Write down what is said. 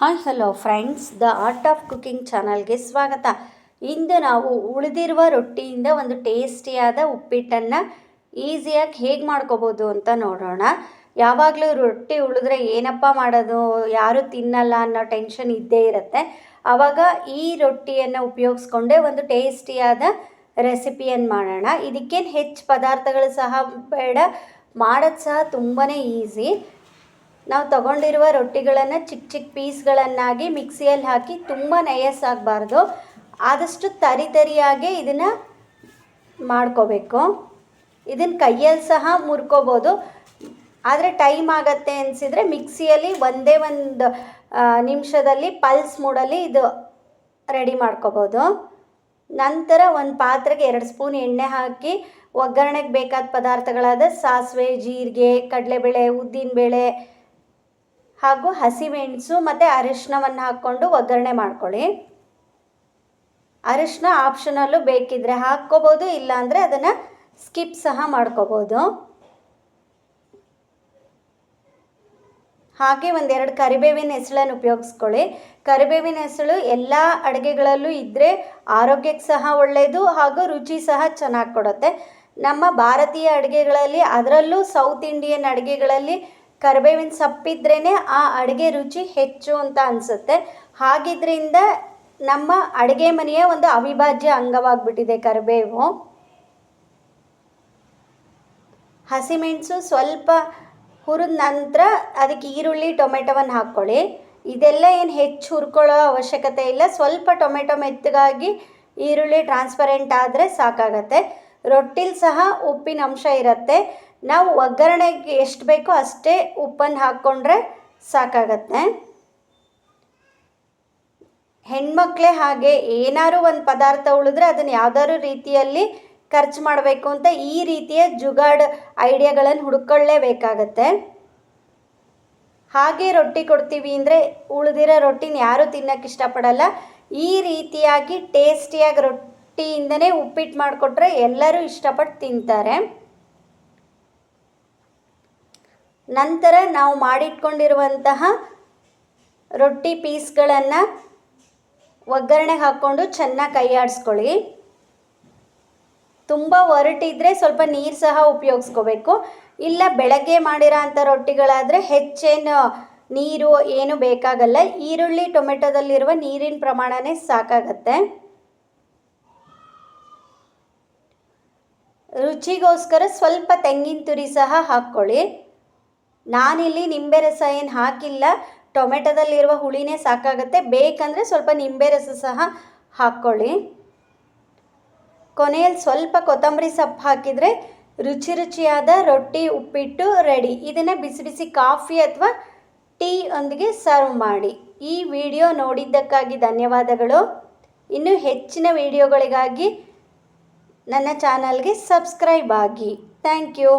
Hi, hello friends. The art of cooking ಚಾನಲ್ಗೆ ಸ್ವಾಗತ. ಇಂದು ನಾವು ಉಳಿದಿರುವ ರೊಟ್ಟಿಯಿಂದ ಒಂದು ಟೇಸ್ಟಿಯಾದ ಉಪ್ಪಿಟ್ಟನ್ನು ಈಸಿಯಾಗಿ ಹೇಗೆ ಮಾಡ್ಕೋಬೋದು ಅಂತ ನೋಡೋಣ. ಯಾವಾಗಲೂ ರೊಟ್ಟಿ ಉಳಿದ್ರೆ ಏನಪ್ಪ ಮಾಡೋದು, ಯಾರೂ ತಿನ್ನಲ್ಲ ಅನ್ನೋ ಟೆನ್ಷನ್ ಇದ್ದೇ ಇರುತ್ತೆ. ಆವಾಗ ಈ ರೊಟ್ಟಿಯನ್ನು ಉಪಯೋಗಿಸ್ಕೊಂಡೇ ಒಂದು ಟೇಸ್ಟಿಯಾದ ರೆಸಿಪಿಯನ್ನು ಮಾಡೋಣ. ಇದಕ್ಕೇನು ಹೆಚ್ಚು ಪದಾರ್ಥಗಳು ಸಹ ಬೇಡ, ಮಾಡೋದು ಸಹ ತುಂಬಾ ಈಸಿ. ನಾವು ತಗೊಂಡಿರುವ ರೊಟ್ಟಿಗಳನ್ನು ಚಿಕ್ಕ ಚಿಕ್ಕ ಪೀಸ್ಗಳನ್ನಾಗಿ ಮಿಕ್ಸಿಯಲ್ಲಿ ಹಾಕಿ ತುಂಬ ನಯಸ್ಸಾಗಬಾರ್ದು ಆದಷ್ಟು ತರಿ ತರಿಯಾಗೆ ಇದನ್ನು ಮಾಡ್ಕೋಬೇಕು. ಇದನ್ನು ಕೈಯಲ್ಲಿ ಸಹ ಮುರ್ಕೋಬೋದು. ಆದರೆ ಟೈಮ್ ಆಗತ್ತೆ ಅನಿಸಿದರೆ ಮಿಕ್ಸಿಯಲ್ಲಿ ಒಂದೇ ಒಂದು ನಿಮಿಷದಲ್ಲಿ ಪಲ್ಸ್ ಮೂಡಲ್ಲಿ ಇದು ರೆಡಿ ಮಾಡ್ಕೋಬೋದು. ನಂತರ ಒಂದು ಪಾತ್ರೆಗೆ ಎರಡು ಸ್ಪೂನ್ ಎಣ್ಣೆ ಹಾಕಿ ಒಗ್ಗರಣೆಗೆ ಬೇಕಾದ ಪದಾರ್ಥಗಳಾದ ಸಾಸಿವೆ, ಜೀರಿಗೆ, ಕಡಲೆಬೇಳೆ, ಉದ್ದಿನಬೇಳೆ ಹಾಗೂ ಹಸಿಮೆಣಸು ಮತ್ತು ಅರಿಶಿನವನ್ನು ಹಾಕ್ಕೊಂಡು ಒಗ್ಗರಣೆ ಮಾಡ್ಕೊಳ್ಳಿ. ಅರಿಶಿನ ಆಪ್ಷನಲ್ಲೂ ಬೇಕಿದ್ದರೆ ಹಾಕ್ಕೋಬೋದು, ಇಲ್ಲಾಂದರೆ ಅದನ್ನು ಸ್ಕಿಪ್ ಸಹ ಮಾಡ್ಕೋಬೋದು. ಹಾಗೆ ಒಂದೆರಡು ಕರಿಬೇವಿನ ಹೆಸಳನ್ನು ಉಪಯೋಗಿಸ್ಕೊಳ್ಳಿ. ಕರಿಬೇವಿನ ಹೆಸಳು ಎಲ್ಲ ಅಡುಗೆಗಳಲ್ಲೂ ಇದ್ದರೆ ಆರೋಗ್ಯಕ್ಕೆ ಸಹ ಒಳ್ಳೆಯದು ಹಾಗೂ ರುಚಿ ಸಹ ಚೆನ್ನಾಗಿ ಕೊಡುತ್ತೆ. ನಮ್ಮ ಭಾರತೀಯ ಅಡುಗೆಗಳಲ್ಲಿ, ಅದರಲ್ಲೂ ಸೌತ್ ಇಂಡಿಯನ್ ಅಡುಗೆಗಳಲ್ಲಿ ಕರಿಬೇವಿನ ಸೊಪ್ಪಿದ್ರೇ ಆ ಅಡುಗೆ ರುಚಿ ಹೆಚ್ಚು ಅಂತ ಅನಿಸುತ್ತೆ. ಹಾಗಿದ್ರಿಂದ ನಮ್ಮ ಅಡುಗೆ ಮನೆಯ ಒಂದು ಅವಿಭಾಜ್ಯ ಅಂಗವಾಗಿಬಿಟ್ಟಿದೆ ಕರಿಬೇವು. ಹಸಿಮೆಣಸು ಸ್ವಲ್ಪ ಹುರಿದ ನಂತರ ಅದಕ್ಕೆ ಈರುಳ್ಳಿ, ಟೊಮೆಟೊವನ್ನು ಹಾಕ್ಕೊಳ್ಳಿ. ಇದೆಲ್ಲ ಏನು ಹೆಚ್ಚು ಹುರ್ಕೊಳ್ಳೋ ಅವಶ್ಯಕತೆ ಇಲ್ಲ. ಸ್ವಲ್ಪ ಟೊಮೆಟೊ ಮೆತ್ತಗಾಗಿ ಈರುಳ್ಳಿ ಟ್ರಾನ್ಸ್ಪರೆಂಟ್ ಆದರೆ ಸಾಕಾಗತ್ತೆ. ರೊಟ್ಟಿಲಿ ಸಹ ಉಪ್ಪಿನ ಅಂಶ ಇರುತ್ತೆ. ನಾವು ಒಗ್ಗರಣೆಗೆ ಎಷ್ಟು ಬೇಕೋ ಅಷ್ಟೇ ಉಪ್ಪನ್ನು ಹಾಕ್ಕೊಂಡ್ರೆ ಸಾಕಾಗತ್ತೆ. ಹೆಣ್ಮಕ್ಳೇ ಹಾಗೆ ಏನಾದ್ರು ಒಂದು ಪದಾರ್ಥ ಉಳಿದ್ರೆ ಅದನ್ನು ಯಾವ್ದಾದ್ರು ರೀತಿಯಲ್ಲಿ ಖರ್ಚು ಮಾಡಬೇಕು ಅಂತ ಈ ರೀತಿಯ ಜುಗಾಡ್ ಐಡಿಯಾಗಳನ್ನು ಹುಡ್ಕೊಳ್ಳೇಬೇಕಾಗತ್ತೆ. ಹಾಗೆ ರೊಟ್ಟಿ ಕೊಡ್ತೀವಿ ಅಂದರೆ ಉಳಿದಿರೋ ರೊಟ್ಟಿನ ಯಾರೂ ತಿನ್ನೋಕ್ಕೆ ಇಷ್ಟಪಡಲ್ಲ. ಈ ರೀತಿಯಾಗಿ ಟೇಸ್ಟಿಯಾಗಿ ರೊಟ್ಟಿಯಿಂದನೇ ಉಪ್ಪಿಟ್ಟು ಮಾಡಿಕೊಟ್ರೆ ಎಲ್ಲರೂ ಇಷ್ಟಪಟ್ಟು ತಿಂತಾರೆ. ನಂತರ ನಾವು ಮಾಡಿಟ್ಕೊಂಡಿರುವಂತಹ ರೊಟ್ಟಿ ಪೀಸ್ಗಳನ್ನು ಒಗ್ಗರಣೆಗೆ ಹಾಕ್ಕೊಂಡು ಚೆನ್ನಾಗಿ ಕೈಯಾಡಿಸ್ಕೊಳ್ಳಿ. ತುಂಬ ಒರಟಿದ್ರೆ ಸ್ವಲ್ಪ ನೀರು ಸಹ ಉಪಯೋಗಿಸ್ಕೋಬೇಕು. ಇಲ್ಲ ಬೆಳಗ್ಗೆ ಮಾಡಿರೋ ಅಂಥ ರೊಟ್ಟಿಗಳಾದರೆ ಹೆಚ್ಚೇನು ನೀರು ಏನು ಬೇಕಾಗಲ್ಲ. ಈರುಳ್ಳಿ ಟೊಮೆಟೊದಲ್ಲಿರುವ ನೀರಿನ ಪ್ರಮಾಣನೇ ಸಾಕಾಗತ್ತೆ. ರುಚಿಗೋಸ್ಕರ ಸ್ವಲ್ಪ ತೆಂಗಿನ ತುರಿ ಸಹ ಹಾಕ್ಕೊಳ್ಳಿ. ನಾನಿಲ್ಲಿ ನಿಂಬೆ ರಸ ಏನು ಹಾಕಿಲ್ಲ, ಟೊಮೆಟೊದಲ್ಲಿರುವ ಹುಳಿನೇ ಸಾಕಾಗುತ್ತೆ. ಬೇಕಂದರೆ ಸ್ವಲ್ಪ ನಿಂಬೆ ರಸ ಸಹ ಹಾಕ್ಕೊಳ್ಳಿ ಕೊನೆಯಲ್ಲಿ ಸ್ವಲ್ಪ ಕೊತ್ತಂಬರಿ ಸೊಪ್ಪು ಹಾಕಿದರೆ ರುಚಿ ರುಚಿಯಾದ ರೊಟ್ಟಿ ಉಪ್ಪಿಟ್ಟು ರೆಡಿ ಇದನ್ನು ಬಿಸಿ ಬಿಸಿ ಕಾಫಿ ಅಥವಾ ಟೀ ಒಂದಿಗೆ ಸರ್ವ್ ಮಾಡಿ. ಈ ವಿಡಿಯೋ ನೋಡಿದ್ದಕ್ಕಾಗಿ ಧನ್ಯವಾದಗಳು. ಇನ್ನು ಹೆಚ್ಚಿನ ವಿಡಿಯೋಗಳಿಗಾಗಿ ನನ್ನ ಚಾನಲ್ಗೆ ಸಬ್ಸ್ಕ್ರೈಬ್ ಆಗಿ. Thank you